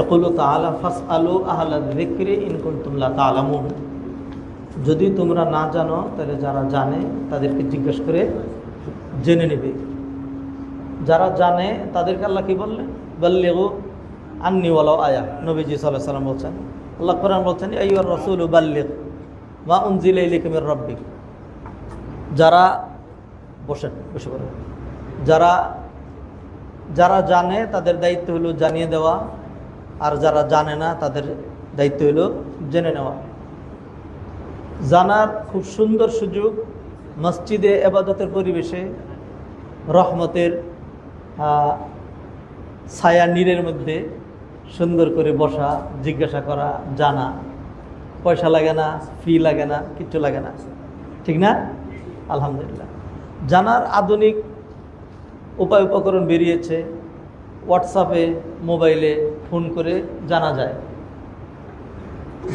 একুল তালা ফাস আলু আহলা দিক্রি ইনকুন্তুল্লাহ তালামুন যদি তোমরা না জানো, তাহলে যারা জানে, তাদেরকে জিজ্ঞেস করে জেনে নেবে। যারা জানে, তাদেরকে আল্লাহ কি বললেন? বাল্লেগু আন্নিওয়ালাও আয়া। নবীজি সাল্লাহ সাল্লাম বলছেন, আল্লাহ কোরআন বলছেন এই রসুল বাল্লেগ মা উনজিল ইলিকুমের রব্বিক। যারা বসেন বসে পড়েন যারা যারা জানে, তাদের দায়িত্ব হলো জানিয়ে দেওয়া। আর যারা জানে না, তাদের দায়িত্ব হলো জেনে নেওয়া। জানার খুব সুন্দর সুযোগ মসজিদে এবাদতের পরিবেশে রহমতের ছায়া নীরের মধ্যে সুন্দর করে বসা, জিজ্ঞাসা করা, জানা। পয়সা লাগে না ফি লাগে না, কিচ্ছু লাগে না। ঠিক না? আলহামদুলিল্লাহ। জানার আধুনিক উপায় উপকরণ বেরিয়েছে। হোয়াটসঅ্যাপে মোবাইলে ফোন করে জানা যায়।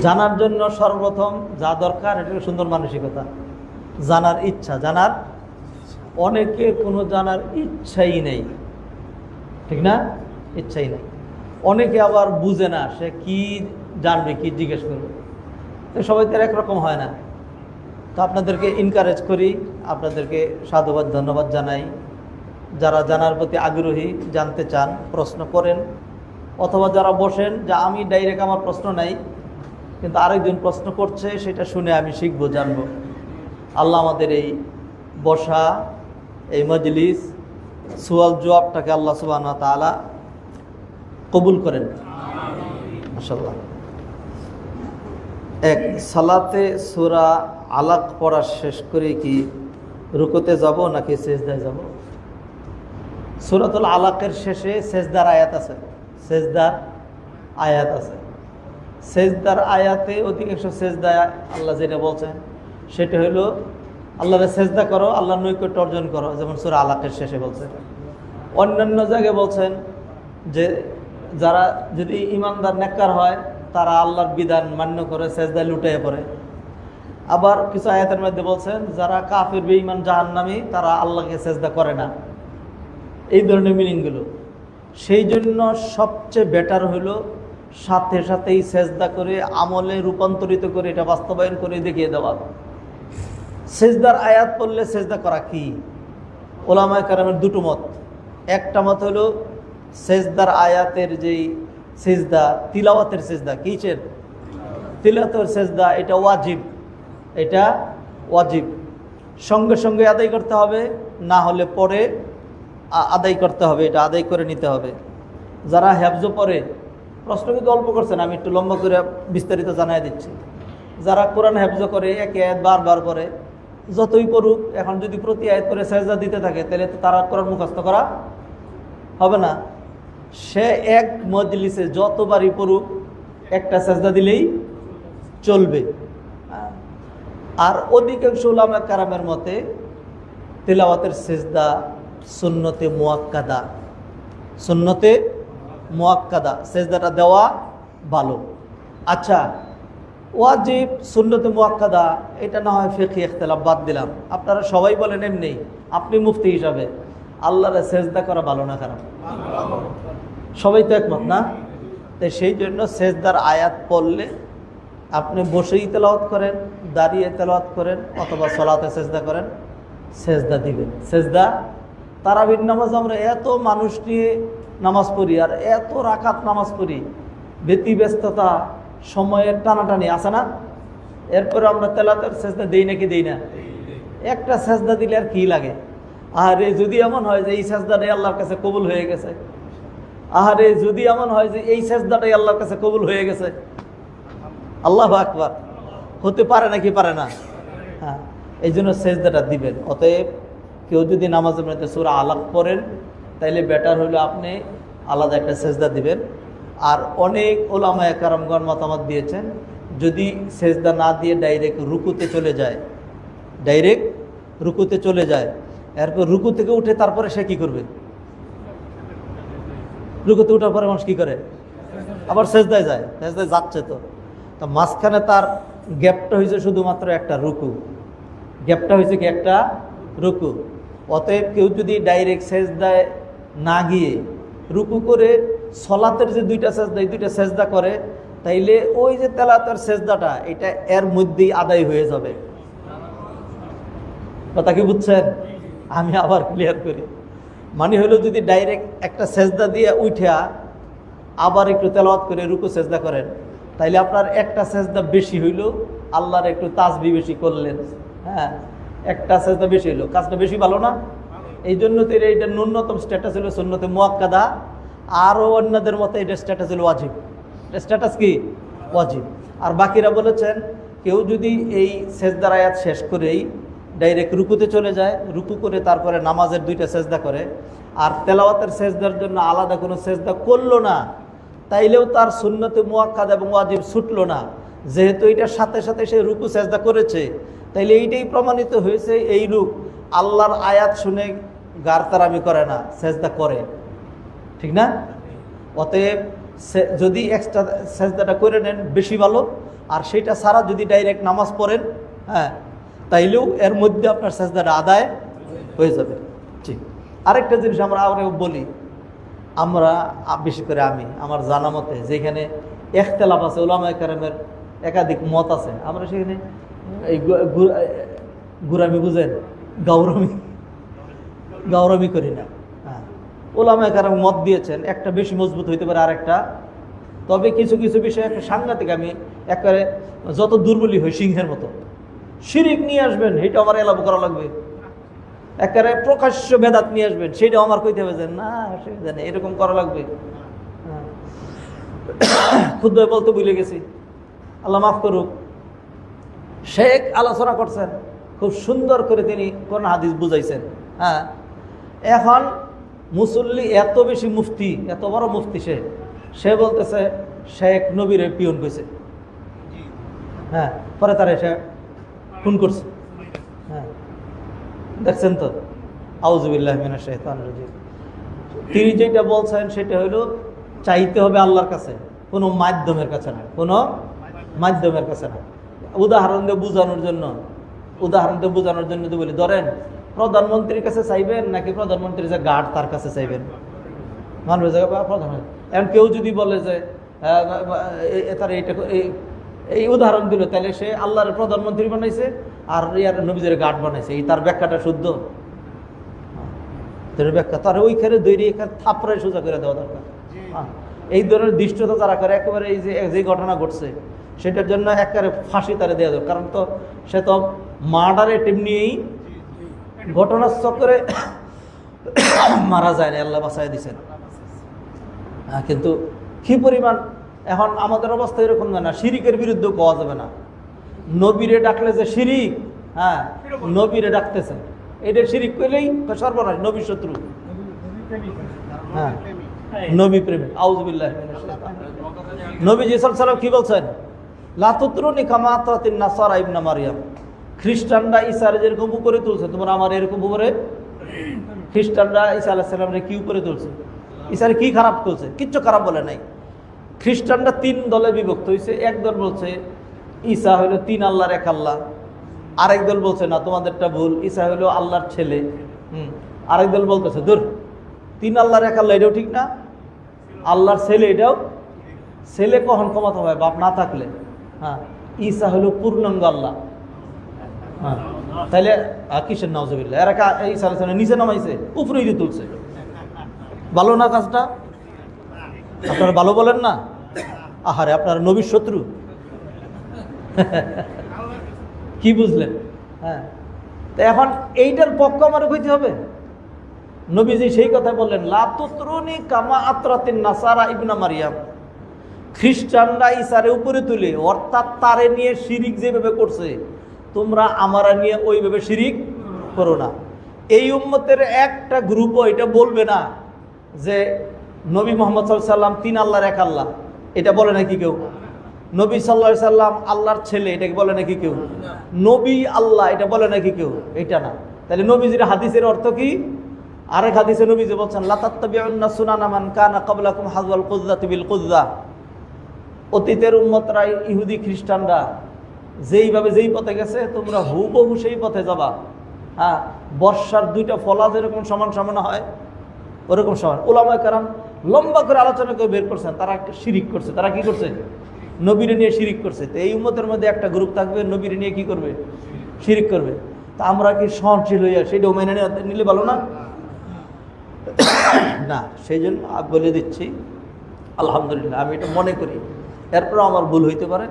জানার জন্য সর্বপ্রথম যা দরকার এটা সুন্দর মানসিকতা। জানার ইচ্ছা। জানার অনেকের কোনো জানার ইচ্ছাই নেই। ঠিক না? ইচ্ছাই নেই। অনেকে আবার বুঝে না সে কি জানবে, কি জিজ্ঞেস করবে। তো সবাই তো একরকম হয় না। তো আপনাদেরকে ইনকারেজ করি, আপনাদেরকে সাধুবাদ, ধন্যবাদ জানাই। যারা জানার প্রতি আগ্রহী জানতে চান, প্রশ্ন করেন অথবা যারা বসেন, যে আমি ডাইরেক্ট আমার প্রশ্ন নাই, কিন্তু আরেকজন প্রশ্ন করছে, সেটা শুনে আমি শিখব, জানব। আল্লাহ আমাদের এই বসা, এই মজলিস সুয়াল জবাবটাকে আল্লাহ সুবাহ তালা কবুল করেন। মাসাল্লাহ এক, সালাতে সুরা আলাক পড়া শেষ করে কি রুকোতে যাব নাকি সেজদায় যাব? সুরাতুল আলাকের শেষে সেজদার আয়াত আছে। সেজদার আয়াত আছে। সেজদার আয়াতে অধিকাংশ সেজদায় আল্লাহ যেটা বলছেন, সেটা হলো আল্লাহরে সেজদা করো আল্লাহ নৈকট্য অর্জন করো, যেমন সুরা আলাকের শেষে বলছেন অন্যান্য জায়গায় বলছেন যে যারা যদি ইমানদার, নেককার হয়, তারা আল্লাহর বিধান মান্য করে, সেজদায় লুটিয়ে পড়ে। আবার কিছু আয়াতের মধ্যে বলছেন, যারা কাফির, বেঈমান, জাহান্নামী, তারা আল্লাহকে সেজদা করে না। এই ধরনের মিনিংগুলো। সেই জন্য সবচেয়ে বেটার হলো সাথে সাথেই সেজদা করে আমলে রূপান্তরিত করে এটা বাস্তবায়ন করে দেখিয়ে দেওয়া। সেজদার আয়াত পড়লে সেজদা করা কি? ওলামায় কারামের দুটো মত। একটা মত হলো সেজদার আয়াতের যেই সেজদা, তিলাওয়াতের সেজদা, কিসের? তিলাওয়াতের সেজদা, এটা ওয়াজিব এটা ওয়াজিব। সঙ্গে সঙ্গে আদায় করতে হবে, না হলে পরে আদায় করতে হবে, এটা আদায় করে নিতে হবে। যারা হ্যাবজ পড়ে, প্রশ্ন কিন্তু অল্প করছেন, আমি একটু লম্বা করে বিস্তারিত জানাই দিচ্ছি। যারা কোরআন হ্যাবজ করে, এক আয়াত বারবার করে যতই পড়ুক, এখন যদি প্রতি আয়াত করে সেজদা দিতে থাকে, তাহলে তো তারা কোরআন মুখস্থ করা হবে না। সে এক মজলিসে যতবারই পড়ুক, একটা সেজদা দিলেই চলবে। আর অধিকাংশ উলামা কারামের মতে, তেলাওয়াতের সেজদা সুন্নতে মোয়াক্কাদা। সুন্নতে মোয়াক্কাদা। সেজদাটা দেওয়া ভালো। আচ্ছা ওয়াজিব, সুন্নতে মোয়াক্কাদা, এটা না হয় ফেকি ইখতলাফ বাদ দিলাম। আপনারা সবাই বলেন এমনি, আপনি মুফতি হিসাবে। আল্লাহরে সেজদা করা ভালো না খারাপ? সবাই তো একমত, না? তাই সেই জন্য সেজদার আয়াত পড়লে আপনি বসেই তেলাওয়াত করেন, দাঁড়িয়ে তেলাওয়াত করেন, অথবা সলাতে সেজদা করেন, সেজদা দিবেন। সেজদা তারাবির নামাজ আমরা এত মানুষ নিয়ে নামাজ পড়ি, আর এত রাখাত নামাজ পড়ি ব্যতি ব্যস্ততা সময়ের টানাটানি, আছে না? এরপরে আমরা তেলাতের সেজদা দিই নাকি দিই না? একটা সেজদা দিলে আর কি লাগে? আরে যদি এমন হয় যে এই সেজদাটাই আল্লাহর কাছে কবুল হয়ে গেছে। আহারে, যদি এমন হয় যে এই সেজদাটাই আল্লাহর কাছে কবুল হয়ে গেছে। আল্লাহ আকবার। হতে পারে নাকি পারে না? হ্যাঁ এই জন্য সেজদাটা দিবেন। অতএব কেউ যদি নামাজের মধ্যে সুরা আলাপ পড়েন, তাইলে বেটার হলো আপনি আলাদা একটা সেজদা দিবেন। আর অনেক ওলামায় কারামগণ মতামত দিয়েছেন, যদি সেজদা না দিয়ে ডাইরেক্ট রুকুতে চলে যায় ডাইরেক্ট রুকুতে চলে যায়, এরপর রুকু থেকে উঠে তারপরে সে কি করবে? রুকুতে উঠার পরে মানুষ কী করে? আবার সেজদায় যায়, সেজদায় যাচ্ছে তো। তা মাঝখানে তার গ্যাপটা হয়েছে শুধুমাত্র একটা রুকু। গ্যাপটা হয়েছে কি একটা রুকু? অতএব কেউ যদি ডাইরেক্ট সেজদায় না গিয়ে রুকু করে সলাতের যে দুইটা সেজদা, এই দুইটা সেজদা করে, তাইলে ওই যে তেলাতের সেজদাটা, এটা এর মধ্যেই আদায় হয়ে যাবে। কথা কি বুঝছেন? আমি আবার ক্লিয়ার করি। মানে হলো যদি ডাইরেক্ট একটা সেজদা দিয়ে উঠা আবার একটু তেলাওয়াত করে রুকু সেজদা করেন, তাইলে আপনার একটা সেজদা বেশি হইল, আল্লাহর একটু তাজবি বেশি করলেন। হ্যাঁ? একটা সেজদা বেশি হলো কাজটা বেশি ভালো না? এই জন্য তো এটা- ন্যূনতম স্ট্যাটাস হলো সুন্নতে মুয়াক্কাদা আরও অন্যদের মতো এটা স্ট্যাটাস হলো ওয়াজিব। এটা স্ট্যাটাস কি? ওয়াজিব। আর বাকিরা বলেছেন, কেউ যদি এই সেজদার আয়াত শেষ করেই ডাইরেক্ট রুকুতে চলে যায়, রুকু করে তারপরে নামাজের দুইটা সেজদা করে, আর তেলাওয়াতের সেজদার জন্য আলাদা কোনো সেজদা করল না, তাইলেও তার সুন্নতে মুয়াক্কাদ এবং ওয়াজিব ছুটলো না। যেহেতু এটার সাথে সাথে সে রুকু সেজদা করেছে, তাইলে এইটাই প্রমাণিত হয়েছে এই রূপ আল্লাহর আয়াত শুনে গারতারামি করে না, সেজদা করে। ঠিক না? অতএব যদি এক্সট্রা সেজদাটা করে নেন, বেশি ভালো। আর সেটা ছাড়া যদি ডাইরেক্ট নামাজ পড়েন হ্যাঁ তাইলেও এর মধ্যে আপনার সেজদাটা আদায় হয়ে যাবে। ঠিক আরেকটা জিনিস আমরা আরও বলি। আমরা বেশি করে আমি, আমার জানা মতে যেখানে একতেলাপ আছে ওলামা কারামের একাধিক মত আছে। আমরা সেখানে এই গুরামি বুঝেন গৌরমী গৌরবই করি না। হ্যাঁ। ওলামায় কারণ মত দিয়েছেন, একটা বেশি মজবুত হইতে পারে আরেকটা। তবে কিছু কিছু বিষয়ে একটা সাংঘাতিক আমি একবারে যত দুর্বলী হই সিংহের মতো। শিরিক নিয়ে আসবেন এটা আমার এলাপ করা লাগবে। একেবারে প্রকাশ্য বেদাত নিয়ে আসবেন সেটা আমার কইতে হবে যে, না নেই এরকম করা লাগবে। হ্যাঁ। ক্ষুদ্র বলতে ভুলে গেছি। আল্লাহ মাফ করুক। শেখ আলোচনা করছেন, খুব সুন্দর করে তিনি কোন হাদিস বুঝাইছেন। হ্যাঁ এখন মুসল্লি এত বেশি মুফতি, এত বড় মুফতি সে সে বলতেছে, শেখ নবীর পিয়ন কইছে। হ্যাঁ পরে তারা এসে খুন করছে। হ্যাঁ দেখছেন তো? আউজুবিল্লাহ মিনা শেহতান রাজিম। তিনি যেটা বলছেন সেটা হলো চাইতে হবে আল্লাহর কাছে, কোনো মাধ্যমের কাছে না কোনো মাধ্যমের কাছে না। উদাহরণ দিয়ে বোঝানোর জন্য। উদাহরণ দিয়ে বোঝানোর জন্য তো বলি ধরেন প্রধানমন্ত্রীর কাছে চাইবেন নাকি প্রধানমন্ত্রীর যে গার্ড তার কাছে চাইবেন? মানুষ প্রধান এখন কেউ যদি বলে যে তার এইটা এই- উদাহরণ দিল তাহলে সে আল্লাহর প্রধানমন্ত্রী বানাইছে আর ইয়ার নবীদের গার্ড বানাইছে। এই তার ব্যাখ্যাটা শুদ্ধ। তার ব্যাখ্যা তার ওইখানে দৈরি এখানে থাপড়ায় সোজা করে দেওয়া দরকার। এই ধরনের দৃষ্টতা যারা করে একেবারে এই যে যে ঘটনা ঘটছে সেটার জন্য একেবারে ফাঁসি তারে দেওয়া যাবে। কারণ তো সে তো মার্ডারে নিয়েই ঘটনার চক্করে মারা যায় না, আল্লাহ বাসায় দিছেন। কিন্তু কি পরিমাণ, এখন আমাদের অবস্থা এরকম না শিরিকের বিরুদ্ধে পাওয়া যাবে না। নবীরে ডাকলে যে শিরিক হ্যাঁ নবীরে ডাকতেছেন। এটা শিরিক করলেই সর্বনাশ নবী শত্রু। হ্যাঁ নবী প্রেমী আউজবিল্লাহ নবী জিসাল সালাম কি বলছেন? লাতুত্রুনি কামাতাতিন নাসারা ইবনা মারিয়াম। খ্রিস্টানরা ঈসার যেরকম উপরে তুলছে। তোমরা আমার এরকম উপরে খ্রিস্টানরা ঈসা আলাহ সাল্লামরে কি উপরে তুলছে? ঈসার কি খারাপ করছে কিচ্ছু খারাপ বলে নাই। খ্রিস্টানরা তিন দলে বিভক্ত হয়েছে এক দল বলছে, ঈসা হইল তিন আল্লাহর এক আল্লাহ। আরেক দল বলছে, না, তোমাদেরটা ভুল। ঈসা হইল আল্লাহর ছেলে। হুম। আরেক দল বলতেছে, দূর। তিন আল্লাহর এক আল্লাহ, এটাও ঠিক না? আল্লাহর ছেলে এটাও? ছেলে কখন ক্ষমতা হয় বাপ না থাকলে। হ্যাঁ ঈসা হলো পূর্ণাঙ্গ আল্লাহ। হ্যাঁ তাহলে কিসের নজবিল্লা এরা ঈসা আলাইহিস নিচে নামাইছে উপরে দিয়ে তুলছে। ভালো না কাজটা? আপনারা ভালো বলেন না? আহারে, আপনার নবীর শত্রু। কি বুঝলেন? হ্যাঁ তো এখন এইটার পক্ষ আমার হইতে হবে? নবীজি সেই কথা বললেন লাতুত্রুনি কামা আত্রাতিন নাসারা ইবনা মারিয়াম। খ্রিস্টানরা ইসারে উপরে তুলে, অর্থাৎ তারে নিয়ে শিরিক যেভাবে করছে, তোমরা আমারা নিয়ে ওইভাবে শিরিক করো না। এই উম্মতের একটা গ্রুপও এটা বলবে না যে নবী মোহাম্মদ সাল্লাম তিন আল্লাহর এক আল্লাহ। এটা বলে নাকি কেউ? নবী সাল্লা সাল্লাম আল্লাহর ছেলে, এটাকে বলে নাকি কেউ? নবী আল্লাহ, এটা বলে নাকি কেউ? এটা না। তাহলে নবীজির হাদিসের অর্থ কি? আরেক হাদিসে নবীজি বলছেন, লাতাত্তাবিউন্না সুনানামান কানা ক্বাবলাকুম হাযওয়াল কুযযাতি বিল কুযযা। অতীতের উম্মতরা ইহুদি খ্রিস্টানরা যেইভাবে যেই পথে গেছে, তোমরা হুবহু সেই পথে যাবা। হ্যাঁ বর্ষার দুইটা ফলা যেরকম সমান সমান হয়, ওরকম সমান। ওলামায় কারাম লম্বা করে আলোচনা করে বের করছেন। তারা শিরিক করছে। তারা কি করছে? নবীরে নিয়ে শিরিক করছে। তো এই উম্মতের মধ্যে একটা গ্রুপ থাকবে, নবীরে নিয়ে কি করবে? শিরিক করবে। তা আমরা কি সহনশীল হইয়া সেটাও মেনে নিলে ভালো না? না, সেই জন্য বলে দিচ্ছি, আলহামদুলিল্লাহ, আমি এটা মনে করি। এরপর আমার ভুল হইতে পারে।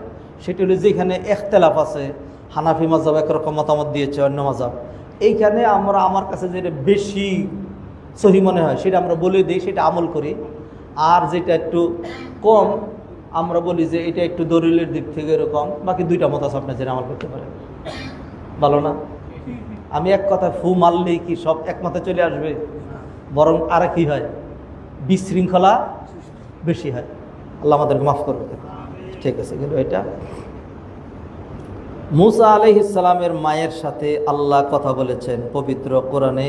সেটি হলো যেখানে এখতেলাফ আছে, হানাফি মাজাব একরকম মতামত দিয়েছে অন্য মাজাব এইখানে আমরা আমার কাছে যেটা বেশি সহি মনে হয়, সেটা আমরা বলে দিই, সেটা আমল করি। আর যেটা একটু কম, আমরা বলি যে এটা একটু দলিলের দিক থেকে এরকম। বাকি দুইটা মত আছে আপনি যেটা আমল করতে পারেন। ভালো না? আমি এক কথা, ফু মারলেই কি সব একমতে চলে আসবে? বরং আর কি হয়? বিশৃঙ্খলা বেশি হয়। আল্লাহ আমাদেরকে মাফ করবে ঠিক আছে, কিন্তু এটা মুসা আলহিসালামের মায়ের সাথে আল্লাহ কথা বলেছেন, পবিত্র কোরআনে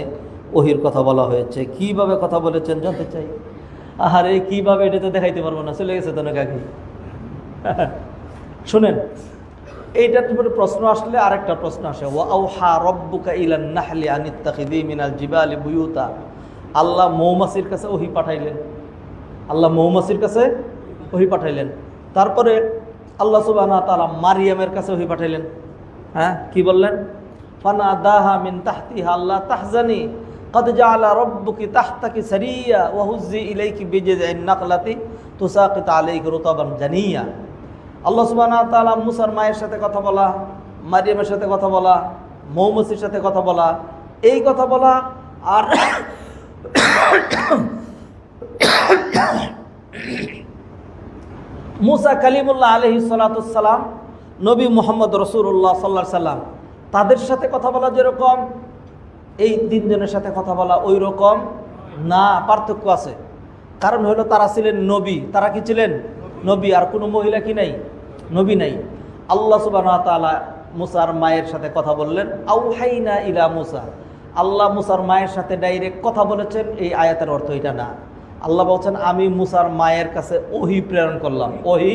ওহির কথা বলা হয়েছে। কীভাবে কথা বলেছেন জানতে চাই? আহারে, কীভাবে এটা তো দেখাইতে পারব না, চলে গেছে তো নাকি আগে? শুনেন, এইটার উপরে প্রশ্ন আসলে আরেকটা প্রশ্ন আসে ও আউহা রব্বুকা ইলান নাহলি আনিত্তাখিদি মিনাল জিবালি বুয়ুতা। আল্লাহ মৌমাছির কাছে ওহি পাঠাইলেন। আল্লাহ মৌমাছির কাছে ওহি পাঠাইলেন। তারপরে আল্লাহ সুবাহ তাআলা মারিয়ামের কাছে ওহি পাঠাইলেন হ্যাঁ কি বললেন ফানা দাহা মিন তাহতিহা আল্লাহ তাহজানি قد جعل ربك تحتك سريا وهزي إليك بجذع النخلة تساقط عليك رطبا جنيا আল্লাহ সুবাহ তাআলা মুসার মায়ের সাথে কথা বলা মারিয়ামের সাথে কথা বলা মৌমাছির সাথে কথা বলা এই কথা বলা আর মুসা কালিমুল্লাহ আলহি সালাতাম নবী মোহাম্মদ রসুল্লাহ সাল্লা সাল্লাম, তাদের সাথে কথা বলা যেরকম, এই তিনজনের সাথে কথা বলা ওই রকম না, পার্থক্য আছে। কারণ হলো তারা ছিলেন নবী, তারা কি ছিলেন? নবী, আর কোনো মহিলা কি নাই? নবী নাই। আল্লাহ সুবাহ তালা মুসার মায়ের সাথে কথা বললেন আউহাইনা ইলা মুসা। আল্লাহ মুসার মায়ের সাথে ডাইরেক্ট কথা বলেছেন, এই আয়াতের অর্থ এটা না। আল্লাহ বলছেন, আমি মুসার মায়ের কাছে ওহি প্রেরণ করলাম। ওহি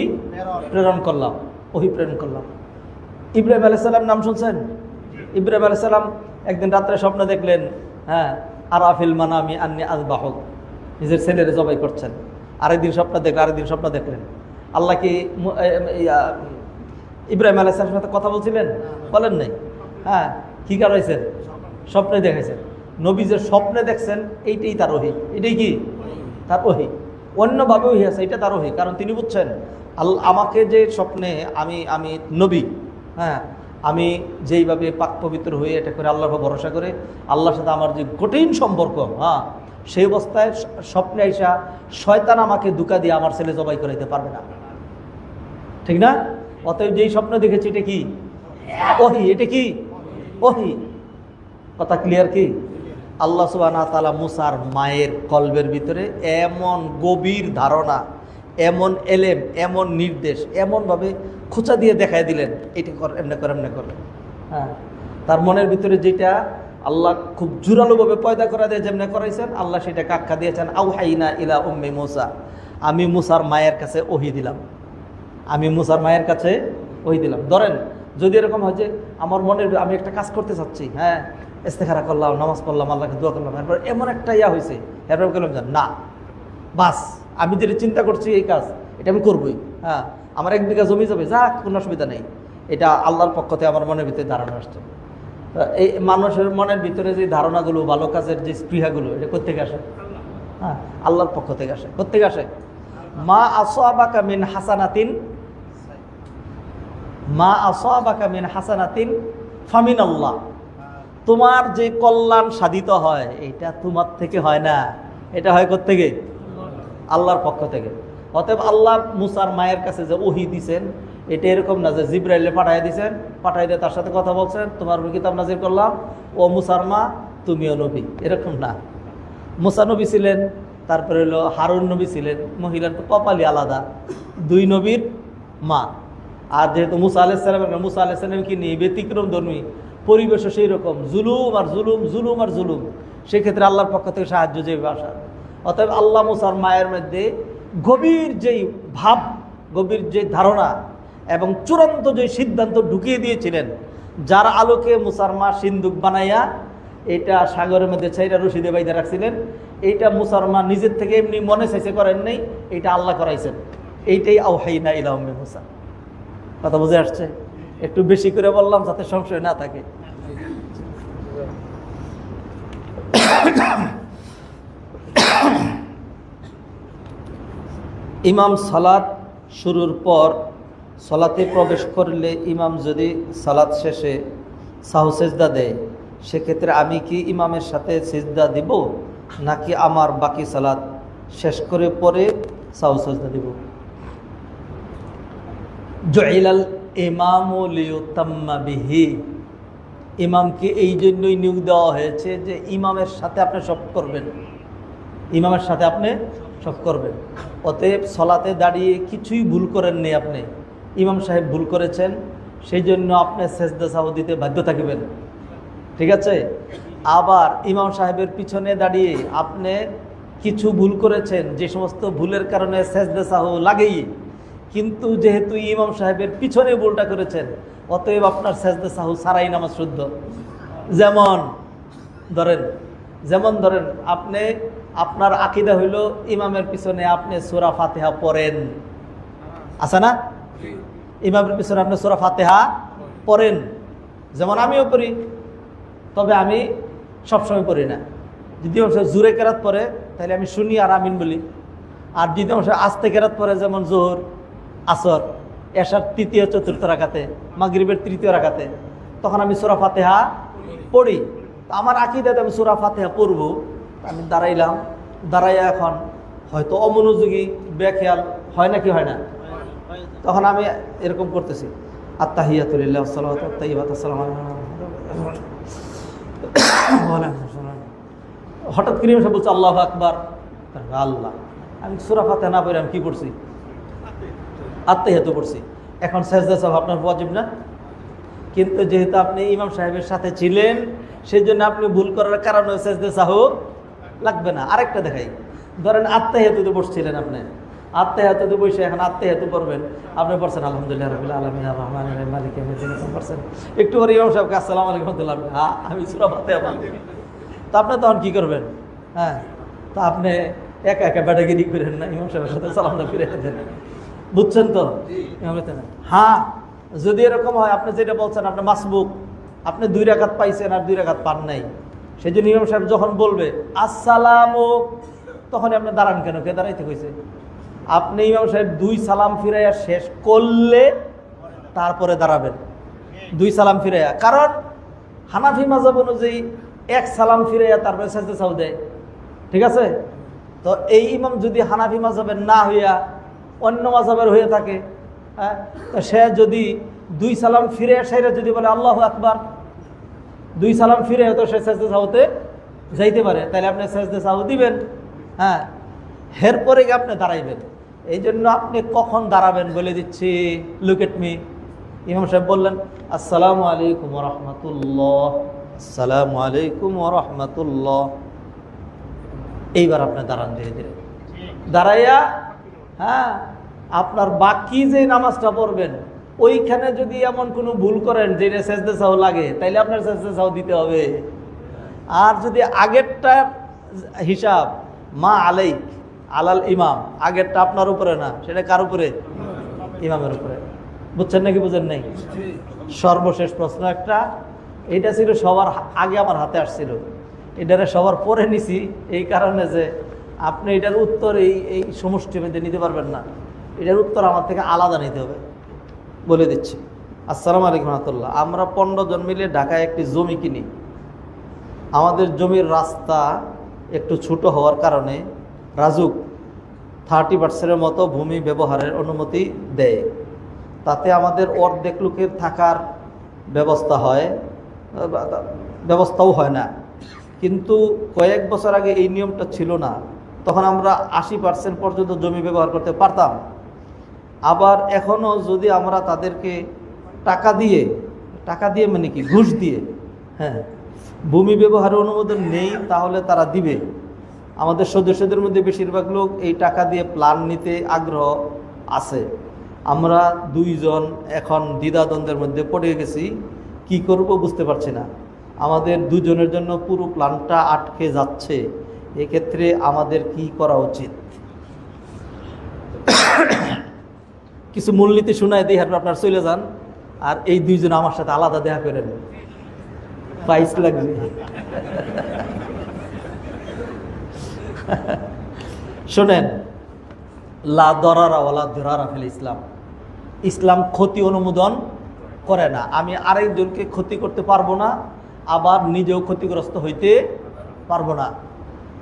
প্রেরণ করলাম, ওহি প্রেরণ করলাম। ইব্রাহিম আলাইসাল্লাম নাম শুনছেন? ইব্রাহিম আলাইসাল্লাম একদিন রাত্রে স্বপ্ন দেখলেন হ্যাঁ আর আরাফিল মানামি আন্নি আজবাহক নিজের ছেলের জবাই করছেন। আরেকদিন স্বপ্ন দেখলেন, আরেকদিন স্বপ্ন দেখলেন। আল্লাহ কি ইব্রাহিম আলাইসালামের সাথে কথা বলছিলেন? বলেন নাই। হ্যাঁ কি হয়েছেন স্বপ্নে দেখেছেন নবী যে স্বপ্নে দেখছেন, এইটাই তার ওহি। এটাই কি? তার ওহি অন্যভাবে ওহি আছে এটা তার ওহি কারণ তিনি বুঝছেন আমাকে যে স্বপ্নে আমি আমি নবী হ্যাঁ আমি যেইভাবে পাক পবিত্র হয়ে এটা করে আল্লাহর উপর ভরসা করে, আল্লাহর সাথে আমার যে কঠিন সম্পর্ক হ্যাঁ সেই অবস্থায় স্বপ্নে আইসা শয়তান আমাকে দুকা দিয়ে আমার ছেলে জবাই করে দিতে পারবে না। ঠিক না? অতএব যেই স্বপ্ন দেখেছি, এটা কি? ওহি, এটা কি? ওহি। কথা ক্লিয়ার কি? আল্লাহ সুবাহ তালা মুসার মায়ের কলবের ভিতরে এমন গভীর ধারণা, এমন এলেম, এমন নির্দেশ, এমনভাবে খোঁচা দিয়ে দেখায় দিলেন এটা কর, এমনি কর এমনি কর। হ্যাঁ তার মনের ভিতরে যেটা আল্লাহ খুব জোরালোভাবে পয়দা করা দিয়ে, যেমনি করাইছেন, আল্লাহ সেটা কাক্কা দিয়েছেন আউ হাইনা ইলা উম্মে মুসা। আমি মুসার মায়ের কাছে ওহি দিলাম। আমি মুসার মায়ের কাছে ওহি দিলাম। ধরেন, যদি এরকম হয় যে, আমার মনের আমি একটা কাজ করতে চাচ্ছি। হ্যাঁ ইস্তেখারা করলাম, নামাজ পড়লাম আল্লাহকে দোয়া করলাম। এরপর এমন একটা ইয়া হয়েছে এরপর যে, না, বাস, আমি যেটা চিন্তা করছি এই কাজ, এটা আমি করবই। হ্যাঁ আমার এক বিঘা জমি যাবে, যাক, কোনো অসুবিধা নেই। এটা আল্লাহর পক্ষ থেকে আমার মনের ভিতরে ধারণা আসছে। এই মানুষের মনের ভিতরে যে ধারণাগুলো, ভালো কাজের যে স্পৃহাগুলো, এটা কোথেকে আসে? হ্যাঁ আল্লাহর পক্ষ থেকে আসে। কোথেকে আসে? মা আসোয়াবাকা মিন হাসানাতিন, মা আসোয়াবাকা মিন হাসানাতিন ফামিন আল্লাহ তোমার যে কল্যাণ সাধিত হয়, এটা তোমার থেকে হয় না। এটা হয় থেকে আল্লাহর পক্ষ থেকে। অতএব আল্লাহ মুসার মায়ের কাছে যে ওহি দিছেন, এটা এরকম না যে জিব্রাইলে পাঠাই দিছেন পাঠাই দিয়ে তার সাথে কথা বলছেন, তোমার কিতাব নাজির করলাম, ও মুসার মা, তুমিও নবী। এরকম না। মুসা নবী ছিলেন, তারপরে হলো হারুন নবী ছিলেন, মহিলার তো কপালি আলাদা। দুই নবীর মা। আর যেহেতু মুসা আলাইসালাম মুসা আলাইসালামকে নিয়ে ব্যতিক্রম ধর্মী। পরিবেশও সেই রকম জুলুম আর জুলুম জুলুম আর জুলুম। সেক্ষেত্রে আল্লাহর পক্ষ থেকে সাহায্য যে আসা অতএব আল্লাহ মুসার মায়ের মধ্যে গভীর যেই ভাব, গভীর যে ধারণা এবং চূড়ান্ত যে সিদ্ধান্ত ঢুকিয়ে দিয়েছিলেন, যার আলোকে মুসার মা সিন্দুক বানাইয়া এটা সাগরের মধ্যে ছাইরা রশিদে বাইদা রাখছিলেন। এইটা মুসলমান নিজের থেকে এমনি মনে চাইছে করেন নাই, এইটা আল্লাহ করাইছেন। এইটাই আউহাইনা ইলাউমে মুসা। কথা বুঝে আসছে? একটু বেশি করে বললাম যাতে সংশয় না থাকে। ইমাম সালাত শুরুর পর সলাতে প্রবেশ করলে ইমাম যদি সালাত শেষে সাহু সেজদা দেয়, সেক্ষেত্রে আমি কি ইমামের সাথে সেজদা দিব, নাকি আমার বাকি সালাত শেষ করে পরে সাহু সেজদা দিব? জয়লাল বিহি। ইমামকে এই জন্যই নিয়োগ দেওয়া হয়েছে যে ইমামের সাথে আপনি সব করবেন। ইমামের সাথে আপনি সব করবেন। অতএব সলাতে দাঁড়িয়ে কিছুই ভুল করেননি আপনি। ইমাম সাহেব ভুল করেছেন সেই জন্য আপনি সেজদা সাহু দিতে বাধ্য থাকবেন। ঠিক আছে? আবার ইমাম সাহেবের পিছনে দাঁড়িয়ে আপনি কিছু ভুল করেছেন, যে সমস্ত ভুলের কারণে সেজদা সাহু লাগেই। কিন্তু যেহেতু ইমাম সাহেবের পিছনে ভুলটা করেছেন, অতএব আপনার সেজদা সাহু সারাই নামাজ শুদ্ধ। যেমন, ধরেন যেমন ধরেন, আপনি, আপনার আকিদা হইল ইমামের পিছনে আপনি সোরা ফাতেহা পড়েন। আছে না? ইমামের পিছনে আপনি সোরা ফাতেহা পড়েন। যেমন আমিও করি তবে আমি সবসময় পড়ি না। যদি জুরে কেরাত পড়ে, তাহলে আমি শুনি আর আমিন বলি। আর যদি আস্তে কেরাত পড়ে, যেমন জোহর। আসর, এশার তৃতীয়, চতুর্থ রাখাতে মাগরিবের তৃতীয় রাখাতে তখন আমি সোরা ফাতেহা পড়ি। আমার আকিদাতে আমি সোরা ফাতেহা পড়ব। আমি দাঁড়াইলাম। দাঁড়াইয়া এখন হয়তো অমনোযোগী, বেখেয়াল হয় নাকি হয় না? তখন আমি এরকম করতেছি। আত্মাহিয়াতুলিল্লাহ আসসালাম হঠাৎ করে বলছে, আল্লাহ আকবার। আল্লাহ। আমি সুরা ফাতে না পড়ে আমি কি পড়ছি? আত্মাহিয়াতু পড়ছি এখন সেজদা সাহেব আপনার ওয়াজিব না? কিন্তু যেহেতু আপনি ইমাম সাহেবের সাথে ছিলেন সেই জন্য আপনি ভুল করার কারণে সেজদে সাহু লাগবে না। আরেকটা দেখাই। ধরেন আত্মাহিয়াতুতে বসছিলেন আপনি। আত্মাহিয়াতুতে বসে এখন আত্মাহিয়াতু পড়বেন আপনি পড়ছেন, আলহামদুলিল্লাহ রবিল আলমিন রহমান একটু পরে ইমাম সাহেবকে, আসসালামু আলাইকুম রহমতুল্লাহ হ্যাঁ আমি সুরা ফাতেহা পড়ি তো আপনি তখন কি করবেন? হ্যাঁ তো আপনি একা একা ব্যাটাগিরি করেন না, ইমাম সাহেবের সাথে সালামটা ফিরে দেন। বুঝছেন তো? হ্যাঁ যদি এরকম হয় আপনি যেটা বলছেন আপনি মাসবুক। আপনি দুই রাখাত পাইছেন আর দুই রাখাত পান নাই। সেই জন্য ইমাম সাহেব যখন বলবে আসসালাম তখন আপনি দাঁড়ান কেন? কে দাঁড়াইতে হয়েছে আপনি ইমাম সাহেব দুই সালাম ফিরাইয়া শেষ করলে তারপরে দাঁড়াবেন। দুই সালাম ফিরাইয়া। কারণ হানাফি মাজাব অনুযায়ী এক সালাম ফিরাইয়া তারপরে সাজদে সাউ দেয়। ঠিক আছে? তো এই ইমাম যদি হানাফি মাজাবের না হইয়া অন্য মাজাবের হয়ে থাকে হ্যাঁ? সে যদি দুই সালাম ফিরে সেরে যদি বলে আল্লাহ আকবার, দুই সালাম ফিরে হয়তো সে সেজদে সাউতে যাইতে পারে। তাহলে আপনি সেজদে সাউ দিবেন হ্যাঁ? এরপরে গিয়ে আপনি দাঁড়াইবেন। এই জন্য আপনি কখন দাঁড়াবেন বলে দিচ্ছি লুক এট মি ইমাম সাহেব বললেন, আসসালামু আলাইকুম রহমতুল্লাহ আসসালামু আলাইকুম রহমতুল্লাহ এইবার আপনি দাঁড়ান ধীরে ধীরে। দাঁড়াইয়া হ্যাঁ আপনার বাকি যে নামাজটা পড়বেন, ওইখানে যদি এমন কোনো ভুল করেন যে সেজদে সাহ লাগে, তাইলে আপনার সেজদে সাহ দিতে হবে। আর যদি আগেরটার হিসাব, মা আলাইক, আলাল ইমাম, আগেরটা আপনার উপরে না, সেটা কার উপরে? ইমামের উপরে। বুঝছেন নাকি বুঝেন নাই? সর্বশেষ প্রশ্ন একটা, এটা ছিল সবার আগে আমার হাতে আসছিল। এটারে সবার পরে নিছি, এই কারণে যে আপনি এটার উত্তর এই এই সমষ্টি নিতে পারবেন না। এটার উত্তর আমার থেকে আলাদা নিতে হবে, বলে দিচ্ছি। আসসালামু আলাইকুম রহমতুল্লাহ। আমরা পনেরো জন মিলে ঢাকায় একটি জমি কিনি। আমাদের জমির রাস্তা একটু ছোট হওয়ার কারণে রাজুক থার্টি পার্সেন্টের মতো ভূমি ব্যবহারের অনুমতি দেয়। তাতে আমাদের অর্ধেক লোকের থাকার ব্যবস্থা হয়, ব্যবস্থাও হয় না। কিন্তু কয়েক বছর আগে এই নিয়মটা ছিল না। তখন আমরা আশি পার্সেন্ট পর্যন্ত জমি ব্যবহার করতে পারতাম। আবার এখনও যদি আমরা তাদেরকে টাকা দিয়ে টাকা দিয়ে মানে কি? ঘুষ দিয়ে হ্যাঁ ভূমি ব্যবহারের অনুমোদন নেই, তাহলে তারা দিবে। আমাদের সদস্যদের মধ্যে বেশিরভাগ লোক এই টাকা দিয়ে প্ল্যান নিতে আগ্রহ আছে। আমরা দুইজন এখন দ্বিধাদ্বন্দ্বের মধ্যে পড়ে গেছি, কি করব বুঝতে পারছি না। আমাদের দুজনের জন্য পুরো প্ল্যানটা আটকে যাচ্ছে। এক্ষেত্রে আমাদের কি করা উচিত? কিছু মূলনীতি শোনায় দিয়ে হাঁটবে, আপনার চলে যান। আর এই দুইজন আমার সাথে আলাদা দেখা করে নেন। প্রাইস লাগবে। শোনেন, লা ফেল ইসলাম। ইসলাম ক্ষতি অনুমোদন করে না। আমি আরেকজনকে ক্ষতি করতে পারব না, আবার নিজেও ক্ষতিগ্রস্ত হইতে পারব না।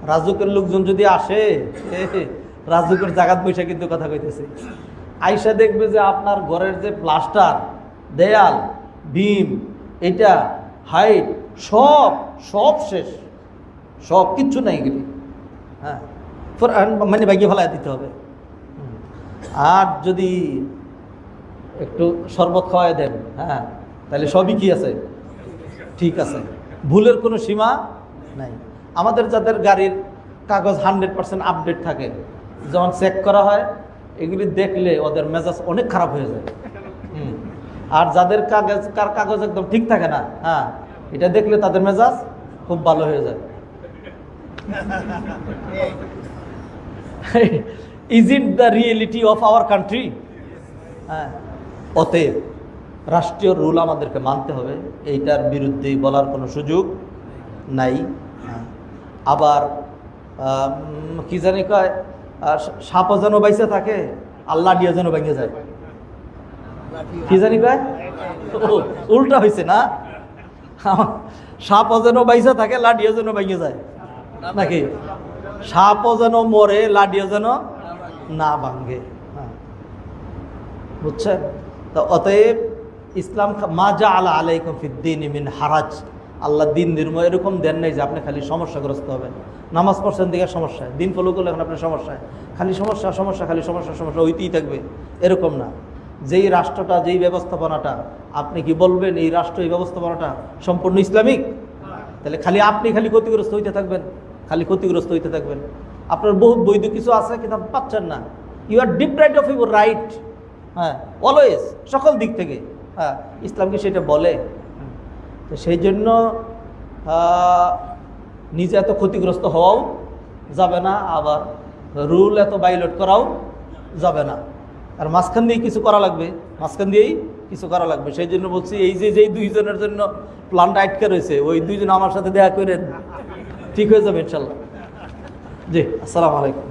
রাজুকের লোকজন যদি আসে, রাজুকের জাগাত বৈশা কিন্তু কথা কইতেছে। আইসা দেখবে যে আপনার ঘরের যে প্লাস্টার, দেয়াল, ভীম, এটা, হাইট, সব সব শেষ। সব কিচ্ছু নাই এগুলি। হ্যাঁ। মানে বাইকে ফেলায় দিতে হবে। আর যদি একটু শরবত খাওয়াই দেন হ্যাঁ তাহলে সবই কি আছে? ঠিক আছে। ভুলের কোনো সীমা নাই। আমাদের যাদের গাড়ির কাগজ হান্ড্রেড পার্সেন্ট আপডেট থাকে, যখন চেক করা হয়, এগুলি দেখলে ওদের মেজাজ অনেক খারাপ হয়ে যায়। আর যাদের কাগজ, কার কাগজ একদম ঠিক থাকে না হ্যাঁ এটা দেখলে তাদের মেজাজ খুব ভালো হয়ে যায় is it the reality of our country হ্যাঁ অতএব রাষ্ট্রীয় রুল আমাদেরকে মানতে হবে, এইটার বিরুদ্ধে বলার কোনো সুযোগ নাই। আবার কি জানি কয় সাপও যেন বাইসে থাকে আল্লাহ দিয়ে যেন ভেঙে যায়। কি জানি কয়? উল্টা হয়েছে না? সাপও যেন বাইসে থাকে লাডিও যেন ভেঙে যায়। নাকি? সাপও যেন মরে লাডিও যেন না ভাঙ্গে হ্যাঁ। বুঝছেন? তো অতএব ইসলাম মা যা আলা আলাইকুম ফিদ্দিন মিন হারাজ। আল্লাহ দিন নির্ময় এরকম দেন নাই যে আপনি খালি সমস্যাগ্রস্ত হবেন। নামাজ পড়ছেন দিকে সমস্যায় দিন ফলো করলে এখন আপনার সমস্যায় খালি সমস্যা সমস্যা, খালি সমস্যা সমস্যা হইতেই থাকবে। এরকম না। যেই রাষ্ট্রটা, যেই ব্যবস্থাপনাটা, আপনি কি বলবেন এই রাষ্ট্র, এই ব্যবস্থাপনাটা সম্পূর্ণ ইসলামিক? তাহলে খালি আপনি খালি ক্ষতিগ্রস্ত হইতে থাকবেন। খালি ক্ষতিগ্রস্ত হইতে থাকবেন। আপনার বহুত বৈধ কিছু আছে কিন্তু আপনি পাচ্ছেন না। You are deprived of your right হ্যাঁ অলওয়েজ সকল দিক থেকে। হ্যাঁ ইসলামকে সেটা বলে? তো সেই জন্য নিজে এত ক্ষতিগ্রস্ত হওয়াও যাবে না, আবার রুল এত বাইলট করাও যাবে না। আর মাঝখান দিয়েই কিছু করা লাগবে, মাঝখান দিয়েই কিছু করা লাগবে। সেই জন্য বলছি, এই যে, যেই দুইজনের জন্য প্ল্যানটা আটকে রয়েছে, ওই দুইজন আমার সাথে দেখা করেন ঠিক হয়ে যাবে ইনশাল্লাহ। জি, আসসালামু আলাইকুম।